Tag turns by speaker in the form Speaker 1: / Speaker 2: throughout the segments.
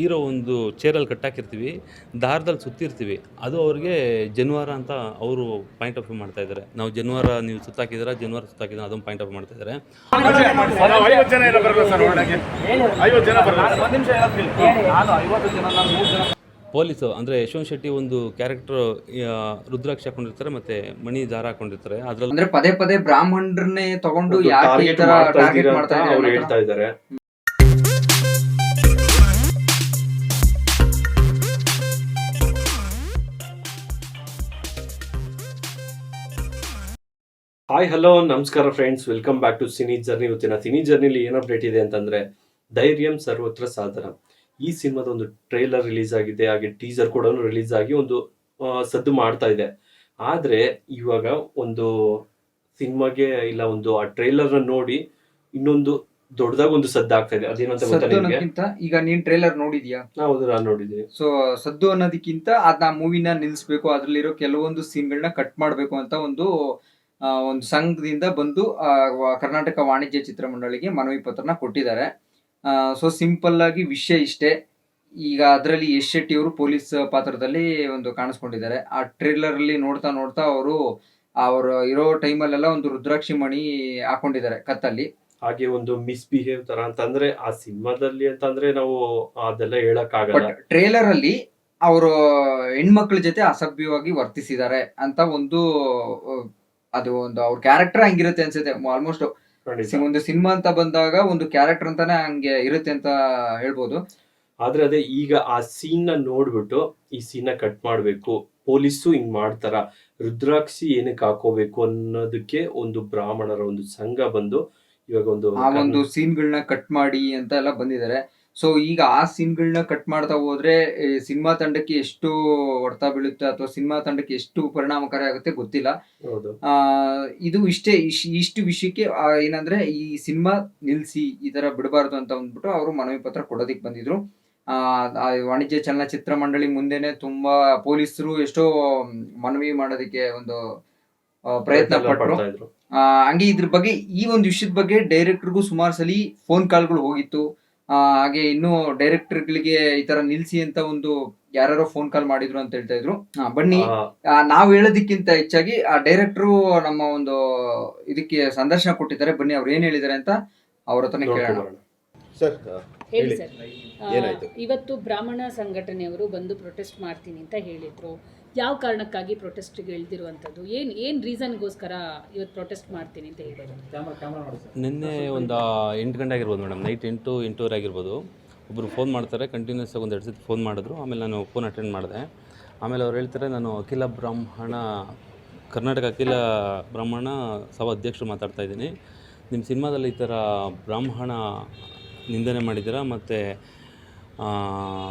Speaker 1: Hero ಒಂದು ಚೇರಲ್ಲಿ ಕಟ್ಟಾಕಿರ್ತೀವಿ ದಾರದಲ್ಲಿ ಸುತ್ತಿರ್ತೀವಿ. ಅದು ಅವ್ರಿಗೆ ಜನ್ವಾರ ಅಂತ ಅವರು ಪಾಯಿಂಟ್ ಆಫ್ ವ್ಯೂ ಮಾಡ್ತಾ ಇದ್ದಾರೆ ನಾವು ಜನ್ವಾರ ನೀವು ಸುತ್ತಾಕಿದ್ದೀರಾ ಜನ್ವಾರ ಸುತ್ತಾಕಿದ್ರೆ ಅದೊಂದು ಪಾಯಿಂಟ್ ಆಫ್ ಮಾಡ್ತಾ ಇದ್ದಾರೆ
Speaker 2: ನಾವು ಐವತ್ತು ಜನ.
Speaker 1: ಪೊಲೀಸು ಅಂದರೆ ಯಶವಂತ್ ಶೆಟ್ಟಿ ಒಂದು ಕ್ಯಾರೆಕ್ಟರ್ ರುದ್ರಾಕ್ಷಿ ಹಾಕೊಂಡಿರ್ತಾರೆ ಮತ್ತೆ ಮಣಿ ದಾರ ಹಾಕೊಂಡಿರ್ತಾರೆ. ಅದ್ರಲ್ಲಿ
Speaker 3: ಅಂದ್ರೆ ಪದೇ ಪದೇ ಬ್ರಾಹ್ಮಣರನ್ನೇ ತಗೊಂಡು ಯಾಕೆ ಈ ತರ ಟಾರ್ಗೆಟ್ ಮಾಡ್ತಾ ಇದ್ದಾರೆ
Speaker 4: ಅವ್ರು
Speaker 3: ಅನ್ನೋ
Speaker 4: ಹೇಳ್ತಾ ಇದ್ದಾರೆ. ಹಾಯ್ ಹಲೋ ನಮಸ್ಕಾರ friends welcome back to cine journey ಇವತ್ತಿನ ಸಿನಿ ಜರ್ನಿಲಿ ಏನು ಅಪ್ಡೇಟ್ ಇದೆ ಅಂತಂದ್ರೆ ಧೈರ್ಯಂ ಸರ್ವತ್ರ ಸಾಧನ ಈ ಸಿನಿಮಾದ ಒಂದು ಟ್ರೈಲರ್ ರಿಲೀಸ್ ಆಗಿದೆ ಹಾಗೆ ಟೀಸರ್ ಕೂಡ ರಿಲೀಸ್ ಆಗಿ ಒಂದು ಸದ್ದು ಮಾಡ್ತಾ ಇದೆ. ಆದ್ರೆ ಇವಾಗ ಒಂದು ಸಿನಿಮಾಗೆ ಇಲ್ಲ ಒಂದು ಆ ಟ್ರೈಲರ್ ನೋಡಿ ಇನ್ನೊಂದು ದೊಡ್ಡದಾಗಿ ಒಂದು ಸದ್ದು ಆಗ್ತಾ ಇದೆ. ಅದೇನಂತ
Speaker 3: ಸದ್ದು ಅನ್ನೋದಕ್ಕಿಂತ ಈಗ ನೀನ್ ಟ್ರೈಲರ್ ನೋಡಿದ್ಯಾ?
Speaker 4: ಹೌದು ನಾನು ನೋಡಿದ್ದೀನಿ.
Speaker 3: ಸೊ ಸದ್ದು ಅನ್ನೋದಕ್ಕಿಂತ ಅದನ್ನ ಮೂವಿನ ನಿಲ್ಲಿಸ್ಬೇಕು ಅದ್ರಲ್ಲಿರೋ ಕೆಲವೊಂದು ಸೀನ್ಗಳನ್ನ ಕಟ್ ಮಾಡ್ಬೇಕು ಅಂತ ಒಂದು ಒಂದು ಸಂಘದಿಂದ ಬಂದು ಕರ್ನಾಟಕ ವಾಣಿಜ್ಯ ಚಿತ್ರಮಂಡಳಿಗೆ ಮನವಿ ಪತ್ರನ ಕೊಟ್ಟಿದ್ದಾರೆ. ಸೊ ಸಿಂಪಲ್ ಆಗಿ ವಿಷಯ ಇಷ್ಟೇ. ಈಗ ಅದರಲ್ಲಿ ಯಶ್ ಶೆಟ್ಟಿ ಅವರು ಪೊಲೀಸ್ ಪಾತ್ರದಲ್ಲಿ ಒಂದು ಕಾಣಿಸ್ಕೊಂಡಿದ್ದಾರೆ. ಆ ಟ್ರೇಲರ್ ಅಲ್ಲಿ ನೋಡ್ತಾ ನೋಡ್ತಾ ಅವರು ಅವರು ಇರೋ ಟೈಮಲ್ಲೆಲ್ಲ ಒಂದು ರುದ್ರಾಕ್ಷಿ ಮಣಿ ಹಾಕೊಂಡಿದ್ದಾರೆ ಕತ್ತಲ್ಲಿ.
Speaker 4: ಹಾಗೆ ಒಂದು ಮಿಸ್ಬಿಹೇವ್ ತರ ಅಂತಂದ್ರೆ ಆ ಸಿನಿಮಾದಲ್ಲಿ ಅಂತಂದ್ರೆ ನಾವು ಅದೆಲ್ಲ ಹೇಳಕ್ ಆಗಲ್ಲ
Speaker 3: ಬಟ್ ಟ್ರೇಲರ್ ಅಲ್ಲಿ ಅವರು ಹೆಣ್ಮಕ್ಳ ಜೊತೆ ಅಸಭ್ಯವಾಗಿ ವರ್ತಿಸಿದ್ದಾರೆ ಅಂತ ಒಂದು ಅದು ಒಂದು ಅವ್ರ ಕ್ಯಾರೆಕ್ಟರ್ ಹಂಗಿರುತ್ತೆ ಅನ್ಸುತ್ತೆ. ಆಲ್ಮೋಸ್ಟ್ ಒಂದು ಸಿನಿಮಾ ಅಂತ ಬಂದಾಗ ಒಂದು ಕ್ಯಾರೆಕ್ಟರ್ ಅಂತಾನೆ ಹಂಗೆ ಇರುತ್ತೆ ಅಂತ ಹೇಳ್ಬೋದು.
Speaker 4: ಆದ್ರೆ ಅದೇ ಈಗ ಆ ಸೀನ್ನ ನೋಡ್ಬಿಟ್ಟು ಈ ಸೀನ್ನ ಕಟ್ ಮಾಡ್ಬೇಕು ಪೊಲೀಸು ಹಿಂಗ್ ಮಾಡ್ತಾರ ರುದ್ರಾಕ್ಷಿ ಏನಕ್ಕೆ ಹಾಕೋಬೇಕು ಅನ್ನೋದಕ್ಕೆ ಒಂದು ಬ್ರಾಹ್ಮಣರ ಒಂದು ಸಂಘ ಬಂದು ಇವಾಗ ಒಂದು
Speaker 3: ಆ ಒಂದು ಸೀನ್ಗಳನ್ನ ಕಟ್ ಮಾಡಿ ಅಂತ ಎಲ್ಲ ಬಂದಿದ್ದಾರೆ. ಸೊ ಈಗ ಆ ಸೀನ್ಗಳನ್ನ ಕಟ್ ಮಾಡ್ತಾ ಹೋದ್ರೆ ಸಿನಿಮಾ ತಂಡಕ್ಕೆ ಎಷ್ಟು ಹೊಡೆತ ಬೀಳುತ್ತೆ ಅಥವಾ ಸಿನಿಮಾ ತಂಡಕ್ಕೆ ಎಷ್ಟು ಪರಿಣಾಮಕಾರಿ ಆಗುತ್ತೆ ಗೊತ್ತಿಲ್ಲ. ಆ, ಇದು ಇಷ್ಟೇ ಇಷ್ಟು ವಿಷಯಕ್ಕೆ ಏನಂದ್ರೆ ಈ ಸಿನಿಮಾ ನಿಲ್ಸಿ ಈ ತರ ಬಿಡಬಾರ್ದು ಅಂತ ಅಂದ್ಬಿಟ್ಟು ಅವರು ಮನವಿ ಪತ್ರ ಕೊಡೋದಿಕ್ ಬಂದಿದ್ರು. ಆ, ವಾಣಿಜ್ಯ ಚಲನಚಿತ್ರ ಮಂಡಳಿ ಮುಂದೆನೆ ತುಂಬಾ ಪೊಲೀಸರು ಎಷ್ಟೋ ಮನವಿ ಮಾಡೋದಕ್ಕೆ ಒಂದು ಪ್ರಯತ್ನ ಪಟ್ಟರು ಹಂಗೆ ಇದ್ರ ಬಗ್ಗೆ ಈ ಒಂದು ವಿಷಯದ ಬಗ್ಗೆ ಡೈರೆಕ್ಟರ್ಗೂ ಸುಮಾರು ಸಲ ಫೋನ್ ಕಾಲ್ಗಳು ಹೋಗಿತ್ತು. ಹಾಗೆ ಇನ್ನು ಡೈರೆಕ್ಟರ್ಗಳಿಗೆ ಈ ತರ ನಿಲ್ಸಿ ಅಂತ ಒಂದು ಯಾರ್ಯಾರೋ ಫೋನ್ ಕಾಲ್ ಮಾಡಿದ್ರು ಅಂತ ಹೇಳ್ತಾ ಇದ್ರು. ಬನ್ನಿ.
Speaker 4: ಆ,
Speaker 3: ನಾವು ಹೇಳೋದಕ್ಕಿಂತ ಹೆಚ್ಚಾಗಿ ಆ ಡೈರೆಕ್ಟ್ರು ನಮ್ಮ ಒಂದು ಇದಕ್ಕೆ ಸಂದರ್ಶನ ಕೊಟ್ಟಿದ್ದಾರೆ. ಬನ್ನಿ ಅವ್ರು ಏನ್ ಹೇಳಿದ್ದಾರೆ ಅಂತ ಅವ್ರ ಹತ್ರನೇ ಕೇಳೋಣ.
Speaker 5: ಸರ್
Speaker 6: ಹೇಳಿ
Speaker 5: ಹೇಳಿ.
Speaker 6: ಸರ್. ಆ,
Speaker 5: ಏನಾಯ್ತು?
Speaker 6: ಇವತ್ತು ಬ್ರಾಹ್ಮಣ ಸಂಘಟನೆಯವರು ಬಂದು ಪ್ರೊಟೆಸ್ಟ್ ಮಾಡ್ತೀನಿ ಅಂತ ಹೇಳಿದ್ರು. ಯಾವ ಕಾರಣಕ್ಕಾಗಿ ಪ್ರೊಟೆಸ್ಟ್ಗೆ ಇಳಿದಿರುವಂಥದ್ದು? ಏನು ಏನು ರೀಸನ್ಗೋಸ್ಕರ ಇವತ್ತು ಪ್ರೊಟೆಸ್ಟ್ ಮಾಡ್ತೀನಿ ಅಂತ ಹೇಳಿದ್ರು?
Speaker 1: ನಿನ್ನೆ ಒಂದು ಎಂಟು ಗಂಟೆ ಆಗಿರ್ಬೋದು ಮೇಡಮ್. ನೈಟ್ ಎಂಟು ಎಂಟೂವರೆ ಆಗಿರ್ಬೋದು. ಒಬ್ಬರು ಫೋನ್ ಮಾಡ್ತಾರೆ ಕಂಟಿನ್ಯೂಸ್ ಆಗಿ ಒಂದು ಎರಡು ಸತಿ ಫೋನ್ ಮಾಡಿದ್ರು. ಆಮೇಲೆ ನಾನು ಫೋನ್ ಅಟೆಂಡ್ ಮಾಡಿದೆ. ಆಮೇಲೆ ಅವ್ರು ಹೇಳ್ತಾರೆ ನಾನು ಅಖಿಲ ಬ್ರಾಹ್ಮಣ ಕರ್ನಾಟಕ ಅಖಿಲ ಬ್ರಾಹ್ಮಣ ಸಭಾ ಅಧ್ಯಕ್ಷರು ಮಾತಾಡ್ತಾ ಇದ್ದೀನಿ. ನಿಮ್ಮ ಸಿನಿಮಾದಲ್ಲಿ ಈ ಥರ ಬ್ರಾಹ್ಮಣ ನಿಂದನೆ ಮಾಡಿದ್ದೀರಾ? ಮತ್ತು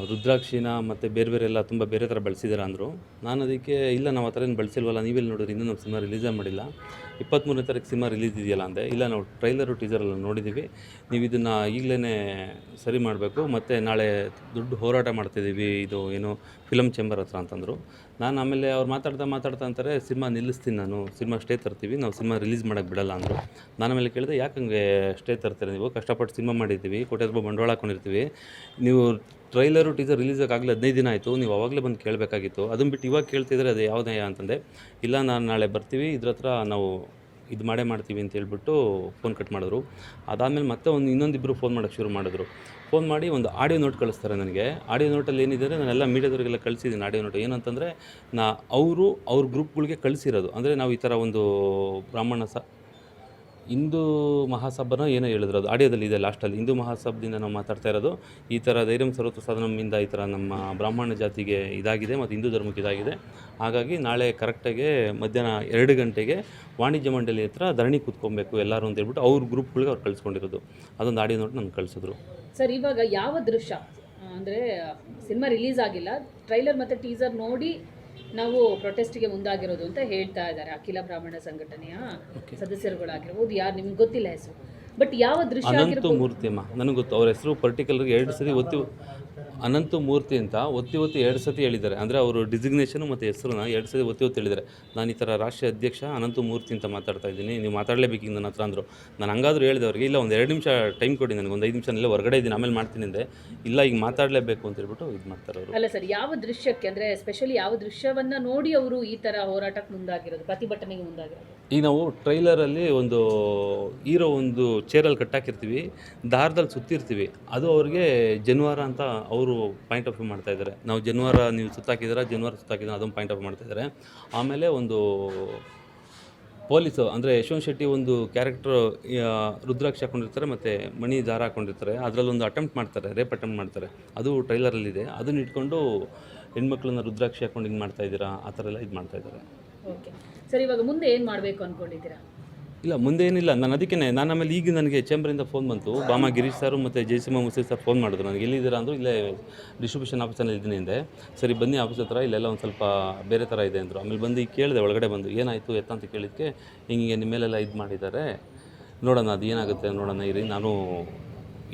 Speaker 1: ರುದ್ರಾಕ್ಷಿನ ಮತ್ತು ಬೇರೆ ಬೇರೆ ಎಲ್ಲ ತುಂಬ ಬೇರೆ ಥರ ಬಳಸಿದ್ದೀರಾ ಅಂದರು. ನಾನು ಅದಕ್ಕೆ ಇಲ್ಲ, ನಾವು ಆ ಥರ ಏನು ಬಳಸಿಲ್ವಲ್ಲ ನೀವೆಲ್ಲಿ ನೋಡಿದ್ರೆ? ಇನ್ನೂ ನಮ್ಮ ಸಿನಿಮಾ ರಿಲೀಸೇ ಮಾಡಿಲ್ಲ. ಇಪ್ಪತ್ತ್ಮೂರನೇ ತಾರೀಕು ಸಿನಿಮಾ ರಿಲೀಸ್ ಇದೆಯಲ್ಲ ಅಂದೆ. ಇಲ್ಲ, ನಾವು ಟ್ರೈಲರು ಟೀಸರೆಲ್ಲ ನೋಡಿದ್ದೀವಿ ನೀವು ಇದನ್ನು ಈಗಲೇ ಸರಿ ಮಾಡಬೇಕು. ಮತ್ತು ನಾಳೆ ದುಡ್ಡು ಹೋರಾಟ ಮಾಡ್ತಿದ್ದೀವಿ ಇದು ಏನು ಫಿಲಮ್ ಚೇಂಬರ್ ಹತ್ರ ಅಂತಂದರು. ನಾನು ಆಮೇಲೆ ಅವ್ರು ಮಾತಾಡ್ತಾ ಮಾತಾಡ್ತಾ ಅಂತಾರೆ, ಸಿನಿಮಾ ನಿಲ್ಲಿಸ್ತೀನಿ ನಾನು. ಸಿನಿಮಾ ಸ್ಟೇ ತರ್ತೀವಿ. ನಾವು ಸಿನಿಮಾ ರಿಲೀಸ್ ಮಾಡೋಕ್ಕೆ ಬಿಡಲ್ಲ ಅಂದರು. ನಾನು ಆಮೇಲೆ ಕೇಳಿದೆ, ಯಾಕೆ ಹಂಗೆ ಸ್ಟೇ ತರ್ತೀರ ನೀವು? ಕಷ್ಟಪಟ್ಟು ಸಿನಿಮಾ ಮಾಡಿದ್ದೀವಿ. ಕೋಟೆ ಬಂಡವಾಳ ಹಾಕೊಂಡಿರ್ತೀವಿ. ನೀವು ಟ್ರೈಲರು ಟೀಸರ್ ರಿಲೀಸ್ ಆಗಲಿ ಹದಿನೈದು ದಿನ ಆಯಿತು. ನೀವು ಅವಾಗಲೇ ಬಂದು ಕೇಳಬೇಕಾಗಿತ್ತು. ಅದನ್ನು ಬಿಟ್ಟು ಇವಾಗ ಕೇಳ್ತಿದ್ರೆ ಅದು ಯಾವುದೇ ಅಂತಂದೆ, ಇಲ್ಲ, ನಾನು ನಾಳೆ ಬರ್ತೀವಿ, ಇದ್ರ ಹತ್ರ ನಾವು ಇದು ಮಾಡೇ ಮಾಡ್ತೀವಿ ಅಂತ ಹೇಳ್ಬಿಟ್ಟು ಫೋನ್ ಕಟ್ ಮಾಡಿದ್ರು. ಅದಾದಮೇಲೆ ಮತ್ತೆ ಒಂದು ಇನ್ನೊಂದಿಬ್ಬರು ಫೋನ್ ಮಾಡೋಕ್ಕೆ ಶುರು ಮಾಡಿದ್ರು. ಫೋನ್ ಮಾಡಿ ಒಂದು ಆಡಿಯೋ ನೋಟ್ ಕಳಿಸ್ತಾರೆ ನನಗೆ. ಆಡಿಯೋ ನೋಟಲ್ಲಿ ಏನಿದೆ ನಾನೆಲ್ಲ ಮೀಡಿಯಾದವರಿಗೆಲ್ಲ ಕಳಿಸಿದ್ದೀನಿ ಆಡಿಯೋ ನೋಟ್ ಏನಂತಂದರೆ, ನಾ, ಅವರು ಅವ್ರ ಗ್ರೂಪ್ಗಳಿಗೆ ಕಳಿಸಿರೋದು. ಅಂದರೆ ನಾವು ಈ ಥರ ಒಂದು ಬ್ರಾಹ್ಮಣ ಸ ಹಿಂದೂ ಮಹಾಸಭನ ಏನೋ ಹೇಳಿದ್ರು ಅದು ಆಡಿಯೋದಲ್ಲಿ ಇದೆ ಲಾಸ್ಟಲ್ಲಿ ಹಿಂದೂ ಮಹಾಸಭದಿಂದ ನಾವು ಮಾತಾಡ್ತಾ ಇರೋದು ಈ ಥರ ಧೈರ್ಯ ಸರ್ವತ್ರ ಸಾಧನಮಿಂದ ಈ ಥರ ನಮ್ಮ ಬ್ರಾಹ್ಮಣ ಜಾತಿಗೆ ಇದಾಗಿದೆ ಮತ್ತು ಹಿಂದೂ ಧರ್ಮಕ್ಕೆ ಇದಾಗಿದೆ. ಹಾಗಾಗಿ ನಾಳೆ ಕರೆಕ್ಟಾಗಿ ಮಧ್ಯಾಹ್ನ ಎರಡು ಗಂಟೆಗೆ ವಾಣಿಜ್ಯ ಮಂಡಳಿ ಹತ್ರ ಧರಣಿ ಕೂತ್ಕೊಬೇಕು ಎಲ್ಲರೂ ಅಂತ ಹೇಳ್ಬಿಟ್ಟು ಅವ್ರ ಗ್ರೂಪ್ಗಳಿಗೆ ಅವ್ರು ಕಳಿಸ್ಕೊಂಡಿರೋದು. ಅದೊಂದು ಆಡಿಯೋ ನೋಟ್ ನನಗೆ ಕಳಿಸಿದ್ರು.
Speaker 6: ಸರ್, ಇವಾಗ ಯಾವ ದೃಶ್ಯ? ಅಂದರೆ, ಸಿನಿಮಾ ರಿಲೀಸ್ ಆಗಿಲ್ಲ. ಟ್ರೈಲರ್ ಮತ್ತು ಟೀಸರ್ ನೋಡಿ ನಾವು ಪ್ರೊಟೆಸ್ಟ್ಗೆ ಮುಂದಾಗಿರೋದು ಅಂತ ಹೇಳ್ತಾ ಇದ್ದಾರೆ. ಅಖಿಲ ಬ್ರಾಹ್ಮಣ ಸಂಘಟನೆಯ ಸದಸ್ಯರುಗಳಾಗಿರ್ಬೋದು ಯಾರು ನಿಮ್ಗೆ ಗೊತ್ತಿಲ್ಲ ಹೆಸರು. ಬಟ್ ಯಾವ ದೃಶ್ಯ
Speaker 1: ಅನಂತ
Speaker 6: ಆಗಿರ್ಬೋದು?
Speaker 1: ಮೂರ್ತಿ ಅಮ್ಮ ನನಗೆ ಗೊತ್ತು. ಅವ್ರ ಹೆಸರು ಪರ್ಟಿಕ್ಯುಲರ್ ಎರಡು ಸರಿ ಒತ್ತಿ ಅನಂತ ಮೂರ್ತಿ ಅಂತ ಒತ್ತಿ ಒತ್ತಿ ಎರಡು ಸತಿ ಹೇಳಿದ್ದಾರೆ. ಅಂದರೆ ಅವರು ಡಿಸಿಗ್ನೇಷನ್ ಮತ್ತು ಹೆಸರನ್ನ ಎರಡು ಸತಿ ಒತ್ತಿ ಒತ್ತಿ ಹೇಳಿದ್ದಾರೆ. ನಾನು ಈ ಥರ ರಾಷ್ಟ್ರೀಯ ಅಧ್ಯಕ್ಷ ಅನಂತ ಮೂರ್ತಿ ಅಂತ ಮಾತಾಡ್ತಾ ಇದ್ದೀನಿ. ನೀವು ಮಾತಾಡಲೇಬೇಕು ಈಗ ನನ್ನ ಹತ್ರ ಅಂದರು. ನಾನು ಹಂಗಾದ್ರೂ ಹೇಳಿದೆ ಅವ್ರಿಗೆ ಇಲ್ಲ ಒಂದು ಎರಡು ನಿಮಿಷ ಟೈಮ್ ಕೊಡಿ ನನಗೆ ಒಂದು ಐದು ನಿಮಿಷ ಇಲ್ಲೇ ಹೊರಗಡೆ ಇದ್ದೀನಿ ಆಮೇಲೆ ಮಾಡ್ತೀನಿ ಅಂದೆ. ಇಲ್ಲ ಈಗ ಮಾತಾಡಲೇಬೇಕು ಅಂತ ಹೇಳ್ಬಿಟ್ಟು ಇದು ಮಾಡ್ತಾರೆ ಅವರು
Speaker 6: ಅಲ್ಲ ಸರ್ ಯಾವ ದೃಶ್ಯಕ್ಕೆ ಅಂದ್ರೆ ಸ್ಪೆಷಲಿ ಯಾವ ದೃಶ್ಯವನ್ನ ನೋಡಿ ಅವರು ಈ ತರ ಹೋರಾಟಕ್ಕೆ ಮುಂದಾಗಿರೋದು ಪ್ರತಿಭಟನೆಗೆ ಮುಂದಾಗಿರೋದು?
Speaker 1: ಈಗ ನಾವು ಟ್ರೈಲರಲ್ಲಿ ಒಂದು ಹೀರೋ ಒಂದು ಚೇರಲ್ಲಿ ಕಟ್ಟಾಕಿರ್ತೀವಿ, ದಾರದಲ್ಲಿ ಸುತ್ತಿರ್ತೀವಿ. ಅದು ಅವ್ರಿಗೆ ಜನ್ವಾರ ಅಂತ ಅವರು ಪಾಯಿಂಟ್ ಆಫ್ ವ್ಯೂ ಮಾಡ್ತಾ ಇದ್ದಾರೆ. ನಾವು ಜನ್ವಾರ ನೀವು ಸುತ್ತಾಕಿದ್ದೀರಾ, ಜನ್ವಾರ ಸುತ್ತಾಕಿದ್ರೆ ಅದೊಂದು ಪಾಯಿಂಟ್ ಆಫ್ ಮಾಡ್ತಾ ಇದ್ದಾರೆ. ಆಮೇಲೆ ಒಂದು ಪೊಲೀಸು, ಅಂದರೆ ಯಶವಂತ್ ಶೆಟ್ಟಿ ಒಂದು ಕ್ಯಾರೆಕ್ಟ್ರು ರುದ್ರಾಕ್ಷಿ ಹಾಕೊಂಡಿರ್ತಾರೆ ಮತ್ತು ಮಣಿ ದಾರ ಹಾಕೊಂಡಿರ್ತಾರೆ. ಅದರಲ್ಲೊಂದು ಅಟೆಂಪ್ಟ್ ಮಾಡ್ತಾರೆ ರೇಪ್ ಅಟೆಂಪ್ಟ್ ಮಾಡ್ತಾರೆ. ಅದು ಟ್ರೈಲರಲ್ಲಿದೆ ಅದನ್ನ ಇಟ್ಕೊಂಡು ಹೆಣ್ಮಕ್ಳನ್ನ ರುದ್ರಾಕ್ಷಿ ಹಾಕೊಂಡು ಹಿಂಗೆ ಮಾಡ್ತಾ ಇದ್ದೀರಾ, ಆ ಥರ ಎಲ್ಲ ಇದು ಮಾಡ್ತಾ ಇದ್ದಾರೆ.
Speaker 6: ಓಕೆ ಸರ್, ಇವಾಗ ಮುಂದೆ ಏನು ಮಾಡಬೇಕು ಅನ್ಕೊಂಡಿದ್ದೀರಾ?
Speaker 1: ಇಲ್ಲ ಮುಂದೆ ಏನಿಲ್ಲ ನಾನು ಅದಕ್ಕೆ ನಾನು ಆಮೇಲೆ ಈಗ ನನಗೆ ಚೇಂಬರಿಂದ ಫೋನ್ ಬಂತು. ಬಾಮ ಗಿರೀಶ್ ಸರ್ ಮತ್ತು ಜಯಸಿಂಹ ಮುಸಿ ಸರ್ ಫೋನ್ ಮಾಡಿದ್ರು ನನಗೆ. ಎಲ್ಲಿದ್ದೀರಾ ಅಂದರು, ಇಲ್ಲೇ ಡಿಸ್ಟ್ರಿಬ್ಯೂಷನ್ ಆಫೀಸಲ್ಲಿ ಇದ್ದೀನಿ ಅಂದೆ. ಸರಿ, ಬನ್ನಿ ಆಫೀಸ್ ಹತ್ರ, ಇಲ್ಲೆಲ್ಲ ಒಂದು ಸ್ವಲ್ಪ ಬೇರೆ ಥರ ಇದೆ ಅಂದರು. ಆಮೇಲೆ ಬಂದು ಕೇಳಿದೆ, ಒಳಗಡೆ ಬಂದು, ಏನಾಯಿತು, ಎತ್ತ ಅಂತ ಕೇಳಿದ್ದಕ್ಕೆ ಹಿಂಗೆ ನಿಮ್ಮ ಮೇಲೆಲ್ಲ ಇದು ಮಾಡಿದ್ದಾರೆ. ನೋಡೋಣ, ಅದು ಏನಾಗುತ್ತೆ, ನೋಡೋಣ, ಇರಿ. ನಾನು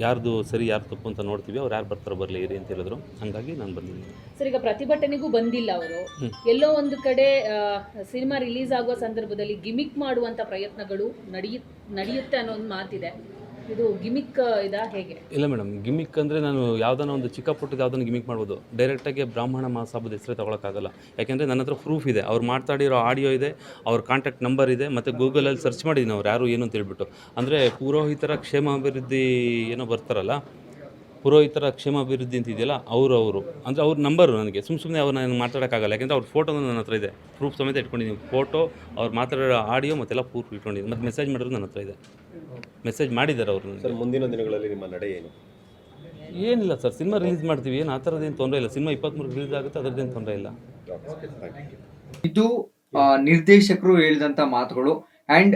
Speaker 1: ಯಾರ್ದು ಸರಿ ಯಾರು ತಪ್ಪು ಅಂತ ನೋಡ್ತೀವಿ ಅವ್ರು ಯಾರು ಬರ್ತಾರೋ ಬರಲಿ ಇರಿ ಅಂತ ಹೇಳಿದ್ರು. ಹಂಗಾಗಿ ನಾನು ಬಂದಿದ್ದೀನಿ.
Speaker 6: ಸರ್ ಈಗ ಪ್ರತಿಭಟನೆಗೂ ಬಂದಿಲ್ಲ ಅವರು. ಎಲ್ಲೋ ಒಂದು ಕಡೆ ಸಿನಿಮಾ ರಿಲೀಸ್ ಆಗುವ ಸಂದರ್ಭದಲ್ಲಿ ಗಿಮಿಕ್ ಮಾಡುವಂತ ಪ್ರಯತ್ನಗಳು ನಡೆಯ ನಡೆಯುತ್ತೆ ಅನ್ನೋ ಒಂದು ಮಾತಿದೆ. ಇದು ಗಿಮಿಕ್ ಇದಾ ಹೇಗೆ?
Speaker 1: ಇಲ್ಲ ಮೇಡಮ್, ಗಿಮಿಕ್ ಅಂದರೆ ನಾನು ಯಾವುದನ್ನ ಒಂದು ಚಿಕ್ಕ ಪುಟ್ಟದ ಯಾವುದನ್ನು ಗಿಮಿಕ್ ಮಾಡ್ಬೋದು. ಡೈರೆಕ್ಟಾಗಿ ಬ್ರಾಹ್ಮಣ ಮಹಾಸಭದ ಹೆಸರೇ ತೊಗೊಳಕ್ಕಾಗಲ್ಲ. ಯಾಕೆಂದರೆ ನನ್ನ ಹತ್ರ ಪ್ರೂಫ್ ಇದೆ. ಅವ್ರು ಮಾತಾಡಿರೋ ಆಡಿಯೋ ಇದೆ, ಅವ್ರ ಕಾಂಟ್ಯಾಕ್ಟ್ ನಂಬರ್ ಇದೆ, ಮತ್ತು ಗೂಗಲಲ್ಲಿ ಸರ್ಚ್ ಮಾಡಿದ್ದೀನಿ ಅವ್ರು ಯಾರು ಏನು ಅಂತ ಹೇಳ್ಬಿಟ್ಟು. ಅಂದರೆ ಪುರೋಹಿತರ ಕ್ಷೇಮಾಭಿವೃದ್ಧಿ ಏನೋ ಬರ್ತಾರಲ್ಲ ಪುರೋಹಿತರ ಕ್ಷೇಮಾಭಿವೃದ್ಧಿ ಅಂತಿದೆಯಲ್ಲ ಅವರು ಅವರು. ಅಂದರೆ ಅವ್ರ ನಂಬರು ನನಗೆ. ಸುಮ್ಮ ಸುಮ್ಮನೆ ಅವ್ರು ನಾನು ಮಾತಾಡೋಕ್ಕಾಗಲ್ಲ ಯಾಕೆಂದರೆ ಅವ್ರ ಫೋಟೋ ನನ್ನ ಹತ್ರ ಇದೆ. ಪ್ರೂಫ್ ಸಮೇತ ಇಟ್ಕೊಂಡಿದ್ದೀನಿ. ಫೋಟೋ ಅವ್ರು ಮಾತಾಡೋ ಆಡಿಯೋ ಮತ್ತೆಲ್ಲ ಪ್ರೂಫ್ ಇಟ್ಕೊಂಡಿದ್ದೀನಿ. ಮತ್ತು ಮೆಸೇಜ್ ಮಾಡಿದ್ರು ನನ್ನ ಹತ್ರ ಇದೆ. ಮೆಸೇಜ್ ಮಾಡಿದ್ದಾರೆ ಅವರು
Speaker 5: ಸರ್ ಮುಂದಿನ ದಿನಗಳಲ್ಲಿ ನಿಮ್ಮ ನಡೆ ಏನು?
Speaker 1: ಏನಿಲ್ಲ ಸರ್ ಸಿನಿಮಾ ರಿಲೀಸ್ ಮಾಡ್ತೀವಿ. ಏನು ಆ ಥರದ್ದೇನು ತೊಂದರೆ ಇಲ್ಲ. ಸಿನಿಮಾ ಇಪ್ಪತ್ತ್ಮೂರು ರಿಲೀಸ್ ಆಗುತ್ತೆ ಅದರದ್ದೇನು ತೊಂದರೆ ಇಲ್ಲ.
Speaker 3: ಇದು ನಿರ್ದೇಶಕರು ಹೇಳಿದಂಥ ಮಾತುಗಳು. ಅಂಡ್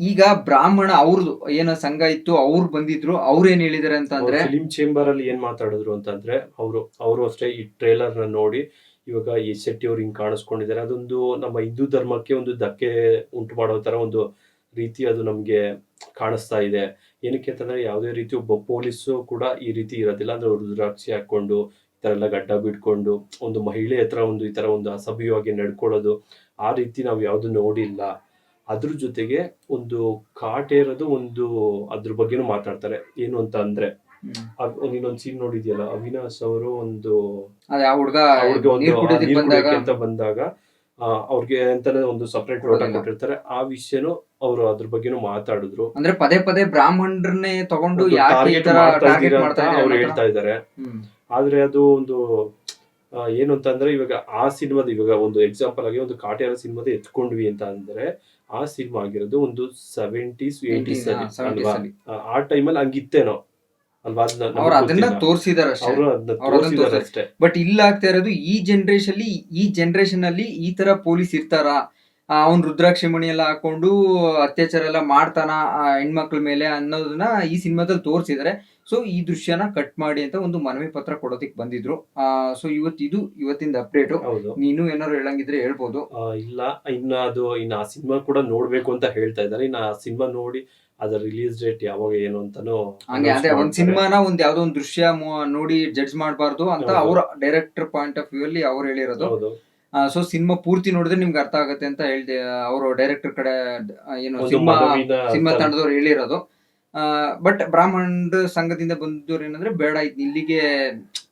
Speaker 3: ಈಗ ಬ್ರಾಹ್ಮಣ ಅವ್ರದ್ದು ಏನೋ ಸಂಘ ಇತ್ತು, ಅವ್ರು ಬಂದಿದ್ರು, ಅವ್ರು ಏನ್ ಹೇಳಿದಾರೆ ಅಂತ ಅಂದ್ರೆ
Speaker 4: ಫಿಲಿಂ ಚೇಂಬರ್ ಅಲ್ಲಿ ಏನ್ ಮಾತಾಡಿದ್ರು ಅಂತಂದ್ರೆ, ಅವರು ಅವರು ಅಷ್ಟೇ ಈ ಟ್ರೇಲರ್ನ ನೋಡಿ ಇವಾಗ ಈ ಶೆಟ್ಟಿ ಅವ್ರು ಹಿಂಗ್ ಕಾಣಿಸ್ಕೊಂಡಿದ್ದಾರೆ ಅದೊಂದು ನಮ್ಮ ಹಿಂದೂ ಧರ್ಮಕ್ಕೆ ಒಂದು ಧಕ್ಕೆ ಉಂಟು ಮಾಡೋ ತರ ಒಂದು ರೀತಿ ಅದು ನಮ್ಗೆ ಕಾಣಿಸ್ತಾ ಇದೆ. ಏನಕ್ಕೆ ಅಂತಂದ್ರೆ ಯಾವುದೇ ರೀತಿ ಒಬ್ಬ ಪೊಲೀಸು ಕೂಡ ಈ ರೀತಿ ಇರೋದಿಲ್ಲ. ಅಂದ್ರೆ ರುದ್ರಾಕ್ಷಿ ಹಾಕೊಂಡು ಈ ತರ ಎಲ್ಲ ಗಡ್ಡ ಬಿಟ್ಕೊಂಡು ಒಂದು ಮಹಿಳೆ ಹತ್ರ ಒಂದು ಈ ತರ ಒಂದು ಅಸಭ್ಯವಾಗಿ ನಡ್ಕೊಳ್ಳೋದು ಆ ರೀತಿ ನಾವು ಯಾವ್ದು ನೋಡಿಲ್ಲ. ಅದ್ರ ಜೊತೆಗೆ ಒಂದು ಕಾಟೇರದು ಒಂದು ಅದ್ರ ಬಗ್ಗೆನೂ ಮಾತಾಡ್ತಾರೆ. ಏನು ಅಂತ ಅಂದ್ರೆ ಇನ್ನೊಂದ್ ಸೀನ್ ನೋಡಿದ್ಯಲ್ಲ ಅವಿನಾಶ್ ಅವರು ಒಂದು ಅಂತ ಬಂದಾಗ ಅವ್ರಿಗೆ ಅಂತಾನೆ ಒಂದು ಸಪರೇಟ್
Speaker 3: ರೋಟ
Speaker 4: ಕೊಟ್ಟಿರ್ತಾರೆ. ಆ ವಿಷಯನು ಅವರು ಅದ್ರ ಬಗ್ಗೆನು ಮಾತಾಡಿದ್ರು.
Speaker 3: ಅಂದ್ರೆ ಪದೇ ಪದೇ ಬ್ರಾಹ್ಮಣರನ್ನೇ ತಗೊಂಡು
Speaker 4: ಅಂತ ಅವ್ರು ಹೇಳ್ತಾ ಇದ್ದಾರೆ. ಆದ್ರೆ ಅದು ಒಂದು ಏನು ಏನು ಅಂತಂದ್ರೆ ಇವಾಗ ಆ ಸಿನಿಮಾದ ಇವಾಗ ಒಂದು ಎಕ್ಸಾಂಪಲ್ ಆಗಿ ಒಂದು ಕಾಟೇರ ಸಿನಿಮಾದ ಎತ್ಕೊಂಡ್ವಿ ಅಂತ ಅಂದ್ರೆ ಆ ಸಿನಿಮಾ ಆಗಿರೋದು ಒಂದು ಸೆವೆಂಟೀಸ್ ಏಟೀಸ್
Speaker 3: 80s, 70s
Speaker 4: ಅಲ್ವಾ. ಆ, ಟೈಮಲ್ಲಿ ಹಂಗಿತ್ತೇನೋ ಅಲ್ವಾ?
Speaker 3: ಅವ್ರು ಅದನ್ನ ತೋರಿಸಿದಾರೆ ಅಷ್ಟೇ ಬಟ್ ಇಲ್ಲ ಆಗ್ತಾ ಇರೋದು ಈ ಜನರೇಷನ್ ಈ ಜನರೇಷನ್ ಅಲ್ಲಿ ಈ ತರ ಪೊಲೀಸ್ ಇರ್ತಾರ? ಅವ್ನ್ ರುದ್ರಾಕ್ಷಿ ಮಣಿ ಎಲ್ಲ ಹಾಕೊಂಡು ಅತ್ಯಾಚಾರ ಎಲ್ಲ ಮಾಡ್ತಾನ ಆ ಹೆಣ್ಮಕ್ಳ ಮೇಲೆ ಅನ್ನೋದನ್ನ ಈ ಸಿನಿಮಾದಲ್ಲಿ ತೋರಿಸಿದ್ದಾರೆ ಸೊ ಈ ದೃಶ್ಯನ ಕಟ್ ಮಾಡಿ ಅಂತ ಒಂದು ಮನವಿ ಪತ್ರ ಕೊಡೋದಕ್ಕೆ ಬಂದಿದ್ರು. ಸೊ ಇವತ್ತು ಇದು ಇವತ್ತಿಂದ ಅಪ್ಡೇಟ್
Speaker 4: ಹೌದು.
Speaker 3: ನೀನು ಏನಾದ್ರು ಹೇಳಂಗಿದ್ರೆ ಹೇಳ್ಬೋದು.
Speaker 4: ಆ, ಇಲ್ಲ ಇನ್ನ ಅದು ಇನ್ನ ಆ ಸಿನಿಮಾ ಕೂಡ ನೋಡ್ಬೇಕು ಅಂತ ಹೇಳ್ತಾ ಇದ್ದಾರೆ. ಇನ್ನ ಆ ಸಿನಿಮಾ ನೋಡಿ ಅದರ ರಿಲೀಸ್ ಡೇಟ್ ಯಾವಾಗ ಏನು ಅಂತಾನು
Speaker 3: ಹಂಗೆ
Speaker 4: announce
Speaker 3: ಅದೇ ಒಂದ್
Speaker 4: ಮಾಡ್ತಾರೆ.
Speaker 3: ಸಿನಿಮಾನ ಒಂದು ಯಾವ್ದೋ ಒಂದ್ ದೃಶ್ಯ ಮು- ನೋಡಿ ಜಡ್ಜ್ ಮಾಡಬಾರ್ದು ಅಂತ
Speaker 4: ಹೌದು.
Speaker 3: ಅವ್ರ ಡೈರೆಕ್ಟರ್ ಪಾಯಿಂಟ್ ಆಫ್ ವ್ಯೂ ಅಲ್ಲಿ ಅವ್ರು ಹೇಳಿರೋದು.
Speaker 4: ಹೌದು.
Speaker 3: ಸೊ ಸಿನಿಮಾ ಪೂರ್ತಿ ನೋಡಿದ್ರೆ ನಿಮ್ಗೆ ಅರ್ಥ ಆಗುತ್ತೆ ಅಂತ ಹೇಳ್ದೆ ಅವರು ಡೈರೆಕ್ಟರ್ ಕಡೆ ಆ, ಏನು
Speaker 4: ಒಂದು
Speaker 3: ಸಿನಿಮಾ
Speaker 4: ಮನವಿನ
Speaker 3: ಸಿನಿಮಾ ತಂಡದವ್ರು ಹೇಳಿರೋದು. ಬಟ್ ಬ್ರಾಹ್ಮಣ ಸಂಘದಿಂದ ಬಂದವ್ರು ಏನಂದ್ರೆ ಬೇಡ ಇದ್ ಇಲ್ಲಿಗೆ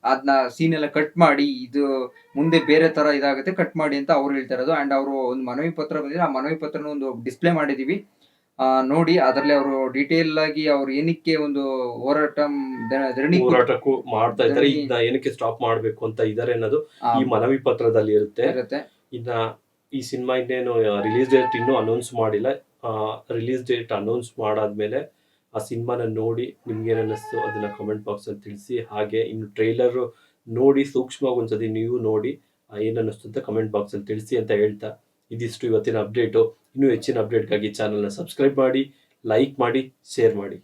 Speaker 3: ಅದನ್ನ ಸೀನ್ ಎಲ್ಲ ಕಟ್ ಮಾಡಿ ಇದು ಮುಂದೆ ಬೇರೆ ತರ ಇದಾಗುತ್ತೆ ಕಟ್ ಮಾಡಿ ಅಂತ ಅವ್ರು ಹೇಳ್ತಾ ಇರೋದು ಅಂಡ್ ಅವರು ಒಂದು ಮನವಿ ಪತ್ರ ಬಂದಿದೆ ಆ ಮನವಿ ಪತ್ರನ ಒಂದು ಡಿಸ್ಪ್ಲೇ ಮಾಡಿದೀವಿ. ಆ, ನೋಡಿ ಅದರಲ್ಲಿ ಅವರು ಡೀಟೇಲ್ ಆಗಿ ಅವ್ರು ಏನಕ್ಕೆ ಒಂದು ಹೋರಾಟ ಧರಣಿ
Speaker 4: ಹೋರಾಟಕ್ಕೂ ಮಾಡ್ತಾ ಇದ್ದಾರೆ ಇದನ್ನ ಏನಕ್ಕೆ ಸ್ಟಾಪ್ ಮಾಡ್ಬೇಕು ಅಂತ ಇದಾರೆ ಅನ್ನೋದು ಈ ಮನವಿ ಪತ್ರದಲ್ಲಿ ಇರುತ್ತೆ.
Speaker 3: ಇರುತ್ತೆ.
Speaker 4: ಇನ್ನ ಈ ಸಿನಿಮಾ ಇನ್ನೇನು ರಿಲೀಸ್ ಡೇಟ್ ಇನ್ನೂ ಅನೌನ್ಸ್ ಮಾಡಿಲ್ಲ. ರಿಲೀಸ್ ಡೇಟ್ ಅನೌನ್ಸ್ ಮಾಡಾದ್ಮೇಲೆ ಆ ಸಿನಿಮಾನ ನೋಡಿ ನಿಮ್ಗೆ ಅನ್ನಿಸ್ತು ಅದನ್ನ ಕಮೆಂಟ್ ಬಾಕ್ಸ್ ಅಲ್ಲಿ ತಿಳಿಸಿ. ಹಾಗೆ ಇನ್ನು ಟ್ರೈಲರ್ ನೋಡಿ ಸೂಕ್ಷ್ಮವಾಗಿ ಒಂದ್ಸತಿ ನೀವು ನೋಡಿ ಏನನ್ನಿಸ್ತು ಅಂತ ಕಮೆಂಟ್ ಬಾಕ್ಸ್ ಅಲ್ಲಿ ತಿಳಿಸಿ ಅಂತ ಹೇಳ್ತಾ ಇದಿಷ್ಟು ಇವತ್ತಿನ ಅಪ್ಡೇಟು ಇನ್ನೂ ಹೆಚ್ಚಿನ ಅಪ್ಡೇಟ್ಗಾಗಿ ಚಾನಲ್ನ ಸಬ್ಸ್ಕ್ರೈಬ್ ಮಾಡಿ ಲೈಕ್ ಮಾಡಿ ಶೇರ್ ಮಾಡಿ.